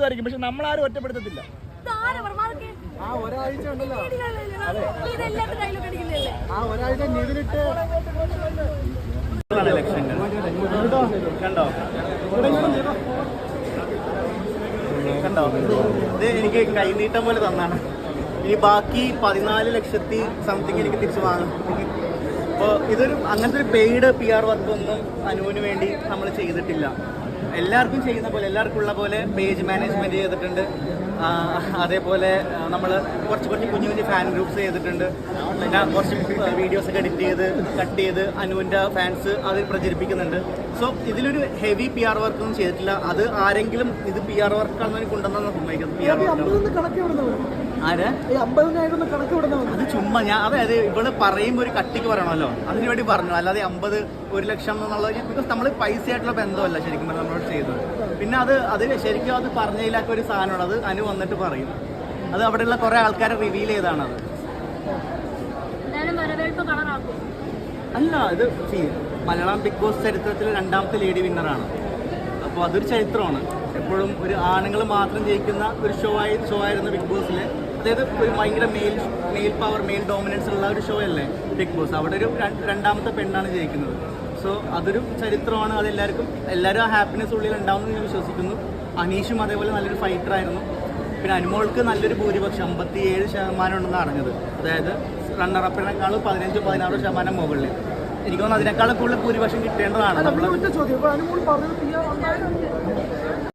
ഒറ്റപ്പെടുത്തുമായിരിക്കും പക്ഷെ നമ്മളാരും ഒറ്റപ്പെടുത്തത്തില്ല? ആ ഒരാഴ്ച ഉണ്ടല്ലോ. ആ ഒരാഴ്ച കണ്ടോ കണ്ടോ ഇത് എനിക്ക് കൈനീട്ടം പോലെ തന്നാണ്. ഇനി ബാക്കി പതിനാല് ലക്ഷത്തി സംതിങ് എനിക്ക് തിരിച്ചു വാങ്ങും അപ്പോൾ ഇതൊരു അങ്ങനത്തെ ഒരു പെയ്ഡ് പി ആർ വർക്കൊന്നും അനുവിന് വേണ്ടി നമ്മൾ ചെയ്തിട്ടില്ല. എല്ലാവർക്കും ചെയ്യുന്ന പോലെ എല്ലാവർക്കും ഉള്ള പോലെ പേജ് മാനേജ്മെന്റ് ചെയ്തിട്ടുണ്ട്. അതേപോലെ നമ്മൾ കുറച്ച് കുറച്ച് കുഞ്ഞു കുഞ്ഞു ഫാൻ ഗ്രൂപ്പ്സ് ചെയ്തിട്ടുണ്ട്. പിന്നെ കുറച്ച് വീഡിയോസ് ഒക്കെ എഡിറ്റ് ചെയ്ത് കട്ട് ചെയ്ത് അനുവിന്റെ ഫാൻസ് അത് പ്രചരിപ്പിക്കുന്നുണ്ട്. സോ ഇതിലൊരു ഹെവി പി ആർ വർക്ക് ഒന്നും ചെയ്തിട്ടില്ല. അത് ആരെങ്കിലും ഇത് പി ആർ വർക്കാണെന്ന് കൊണ്ടുവന്നാണ് സമ്മതിക്കുന്നത്. പി ആർ വർക്ക് ആര്? അമ്പതിനായിരം കണക്ക് അത് ചുമ്മാ ഞാൻ അതായത് ഇവൾ പറയുമ്പോൾ ഒരു കട്ടിക്ക് പറയണമല്ലോ. അതിനു വേണ്ടി പറഞ്ഞു. അല്ലാതെ അമ്പത് ഒരു ലക്ഷം എന്നുള്ളത് ബിക്കോസ് നമ്മൾ പൈസ ആയിട്ടുള്ള ബന്ധമല്ല ശരിക്കും നമ്മളോട് ചെയ്തത്. പിന്നെ അത് അത് ശരിക്കും അത് പറഞ്ഞതിലൊക്കെ ഒരു സാധനമാണ്. അത് അനു വന്നിട്ട് പറയും. അത് അവിടെയുള്ള കുറേ ആൾക്കാരെ റിവീൽ ചെയ്താണ് അത്. അല്ല ഇത് മലയാളം ബിഗ് ബോസ് ചരിത്രത്തിൽ രണ്ടാമത്തെ ലേഡി വിന്നറാണ് അപ്പോൾ അതൊരു ചരിത്രമാണ്. എപ്പോഴും ഒരു ആണുങ്ങൾ മാത്രം ജയിക്കുന്ന ഒരു ഷോ ആയി ഷോ ആയിരുന്നു ബിഗ് ബോസിൽ അതായത് ഒരു ഭയങ്കര male male power male dominance ഉള്ള ഒരു ഷോ അല്ലേ ബിഗ് ബോസ് അവിടെ ഒരു രണ്ടാമത്തെ പെണ്ണാണ് ജയിക്കുന്നത്. സോ അതൊരു ചരിത്രമാണ്. അതെല്ലാവർക്കും എല്ലാവരും ആ ഹാപ്പിനെസ് ഉള്ളിൽ ഉണ്ടാവുമെന്ന് ഞാൻ വിശ്വസിക്കുന്നു. അനീഷും അതേപോലെ നല്ലൊരു ഫൈറ്റർ ആയിരുന്നു. പിന്നെ അനുമോൾക്ക് നല്ലൊരു ഭൂരിപക്ഷം അമ്പത്തി ഏഴ് ശതമാനം ഉണ്ടെന്ന് അറിഞ്ഞത്. അതായത് റണ്ണറപ്പിനേക്കാളും പതിനഞ്ച് പതിനാറ് ശതമാനം മുകളിൽ. എനിക്ക് തോന്നുന്നു അതിനേക്കാളും കൂടുതൽ ഭൂരിപക്ഷം കിട്ടേണ്ടതാണ് നമ്മൾ ചോദ്യം.